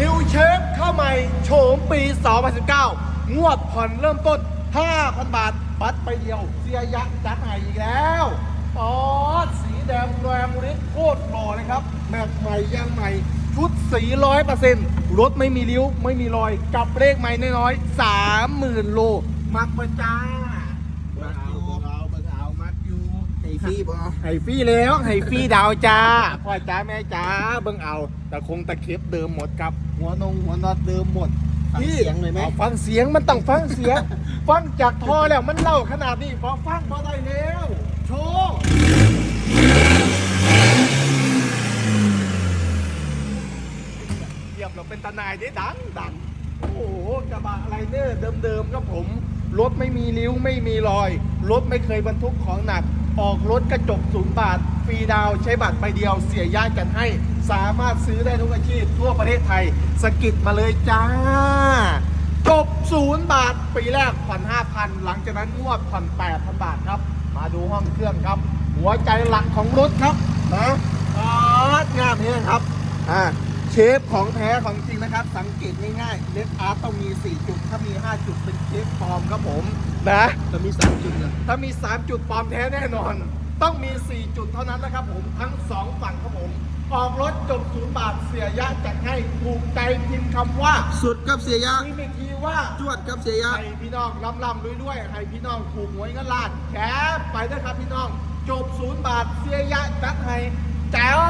นิวเชฟเข้าใหม่โฉมปี 2019 งวดผ่อนเริ่มต้น 5,000 บาทปัดไปเดียว เสียยักษ์จัดให้อีกแล้วอ๋อสีแดงแรงฤทธิ์โคตรหล่อเลยครับแม็กใหม่ยางใหม่ ชุดสีร้อยเปอร์เซ็นต์รถไม่มีริ้ว ไม่มีรอย กับเลขใหม่น้อยๆ30,000โล มักประจ้า มัดอยู่เราเบิ่งเอามัดอยู่ ไอ้ฟีบอไห้ฟรีแล้วไห้ฟรีดาวจ้าพ่อจ้าแม่จ้าเบิ่งเอาแต่คงตะเข็บเดิมหมดครับ หัวนงหัวนอตเดิมหมดฟังพี่เสียงเลยไหมอาฟังเสียงมันต้องฟังเสียง ฟังจากท่อแล้วมันเล่าขนาดนี้พอฟังพอได้แล้วโชว์เยียบเราเป็นตานายได้ดังดังโอ้โหกระบะอะไรเนอร์เดิมๆครับผมรถไม่มีริ้วไม่มีรอยรถไม่เคยบรรทุกของหนัก ออกรถกระจกศูนย์บาท ฟรีดาวใช้บัตรใบเดียวเสียญาติกันให้ สามารถซื้อได้ทุกอาชีพทั่วประเทศไทยสกิดมาเลยจ้า จบศูนย์บาท ปีแรกผ่อน5,000หลังจากนั้นงวดผ่อน8,000บาทครับ มาดูห้องเครื่องครับ หัวใจหลักของรถครับนะอ๋องามนี้ครับอ่าเชฟของแท้ของจริงนะครับ สังเกตง่ายๆเลดอาร์ตต้องมี 4 จุด ถ้ามี 5 จุดเป็น เชฟปลอมครับผมนะ จะมีสามจุดเลยถ้ามี 3 จุดปลอมแท้แน่นอน ต้องมี 4 จุดเท่านั้นนะครับผมทั้ง 2 ฝั่งครับผม ออกรถจบศูนย์บาทเสียยะจัดให้ถูกใจพิมพ์คำว่าสุดกับเสียยะพิมพ์อีกทีว่า จวดกับเสียยะ ให้พี่น้องลำลำด้วยด้วยให้พี่น้องถูกหวยเงินล้านแคปไปนะครับพี่น้อง จบศูนย์บาทเสียยะจัดให้แจ๋ว